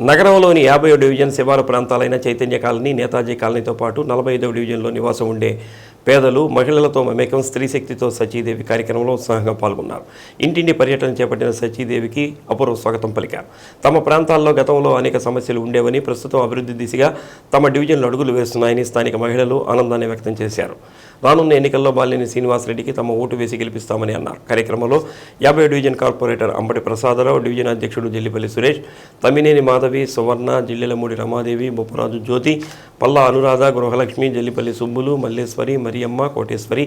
నగరంలోని యాభై డివిజన్ శివారు ప్రాంతాలైన చైతన్య కాలనీ నేతాజీ కాలనీతో పాటు నలభై ఐదవ డివిజన్లో నివాసం ఉండే పేదలు మహిళలతో మమేకం స్త్రీ శక్తితో సచీదేవి కార్యక్రమంలో ఉత్సాహంగా పాల్గొన్నారు. ఇంటింటి పర్యటన చేపట్టిన సచీదేవికి అపూర్వ స్వాగతం పలికారు. తమ ప్రాంతాల్లో గతంలో అనేక సమస్యలు ఉండేవని ప్రస్తుతం అభివృద్ధి దిశగా తమ డివిజన్లు అడుగులు వేస్తున్నాయని స్థానిక మహిళలు ఆనందాన్ని వ్యక్తం చేశారు. రానున్న ఎన్నికల్లో బాలినేని శ్రీనివాసరెడ్డికి తమ ఓటు వేసి గెలిపిస్తామని అన్నారు. కార్యక్రమంలో యాభై division corporator Ambati Prasada Rao division అధ్యక్షుడు జల్లిపల్లి సురేష్ తమ్మినేని మాధవి సువర్ణ జిల్లెలమూడి రమాదేవి బొప్పరాజు జ్యోతి పల్లా అనురాధ గృహలక్ష్మి జల్లిపల్లి సుబ్బులు మల్లేశ్వరి మరియమ్మ కోటేశ్వరి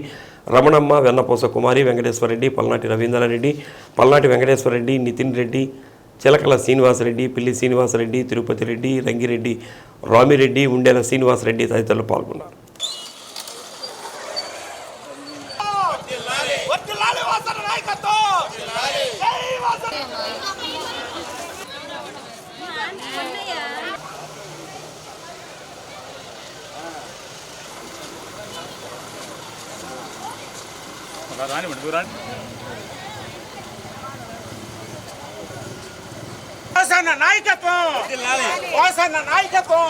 రమణమ్మ వెన్నపోస కుమారి వెంకటేశ్వరరెడ్డి పల్నాటి రవీంద్రారెడ్డి పల్నాటి వెంకటేశ్వరరెడ్డి నితిన్ రెడ్డి చిలకల శ్రీనివాసరెడ్డి పిల్లి శ్రీనివాసరెడ్డి తిరుపతి రెడ్డి రంగిరెడ్డి రామిరెడ్డి ఉండేల శ్రీనివాసరెడ్డి తదితరులు పాల్గొన్నారు. వర్ధిల్లాలి వాసన నాయకత్వం. జై వాసన వాసన నాయకత్వం. వాసన నాయకత్వం.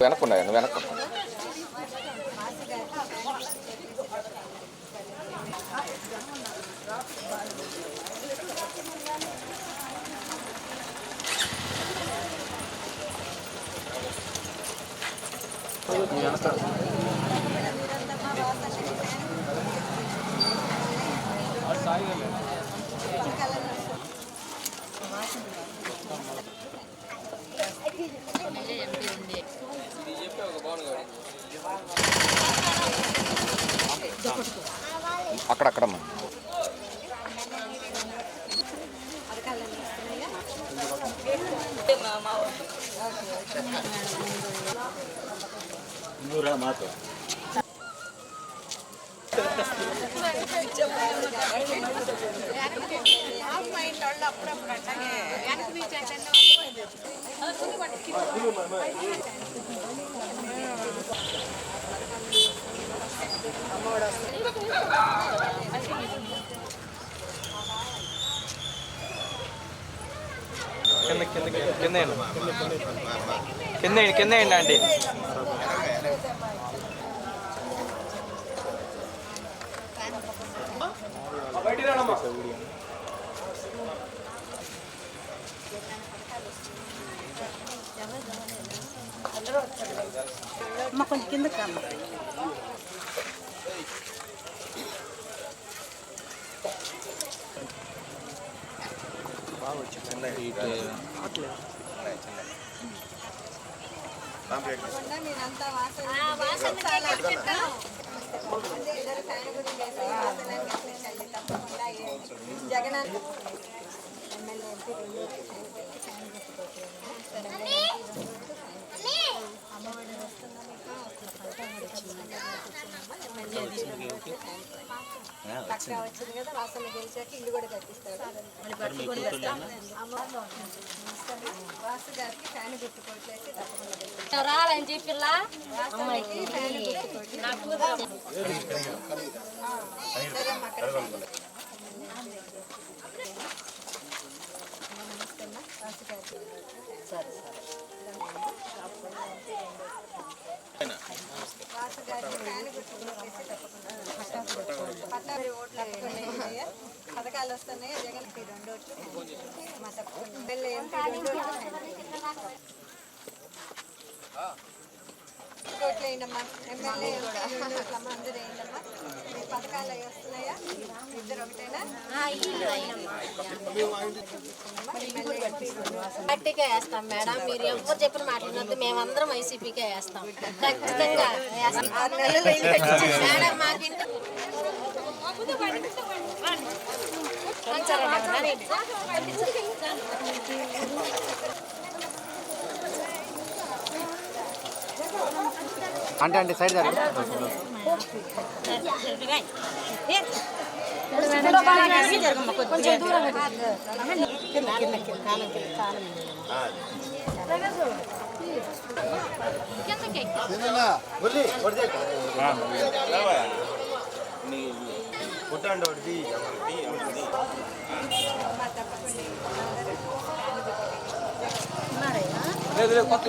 వెనక్కున్నాయండి వెనక్కున్నా సాయి వెనక్కున్నాయి నువ్వు వెనక్కు అక్కడక్కడమ్మా కింద కింద కింద వేయండి. కింద వేయండి, కింద వేయండి ఆంటీ అమ్మ కొంచెం కిందకి రామ్మ వచ్చింది కదా వాసన గెలిచాక ఇల్లు కూడా కట్టిస్తాడు వాసు గారికి ఫ్యాన్ గుర్తుకోవట్లేదు తప్పకుండా రాలని చెప్పిల్లా వాసనకి ఫ్యాన్ గుర్తుకోవట్లేదు సరే అమ్మ అక్కడ నమస్తే అమ్మా వాసు గారికి వాసు గారికి ఫ్యాన్ గుర్తుకోవట్లేదు తప్పకుండా పట్టాభి ఓట్లు వస్తున్నాయి పథకాలు వస్తున్నాయి. జగన్ రెండు మా వేయండమ్మా ఎమ్మెల్యే అందరూ వేయండమ్మా మీ పథకాలు అవి వస్తున్నాయా? ఇద్దరు ఒకటేనా? గట్టిగా వేస్తాం మేడం. మీరు ఎవరు చెప్పిన మాట్లాడినద్దు మేమందరం వైసీపీకే వేస్తాం. ఖచ్చితంగా వేస్తాం. మేడం మాకు ఇంటి అంటే అంటే సైడ్ జరగదు కొంచెం దూరం పెట్టు. కింద కింద కింద కాలం కాలం కిందకి లేదు లేదు కొత్త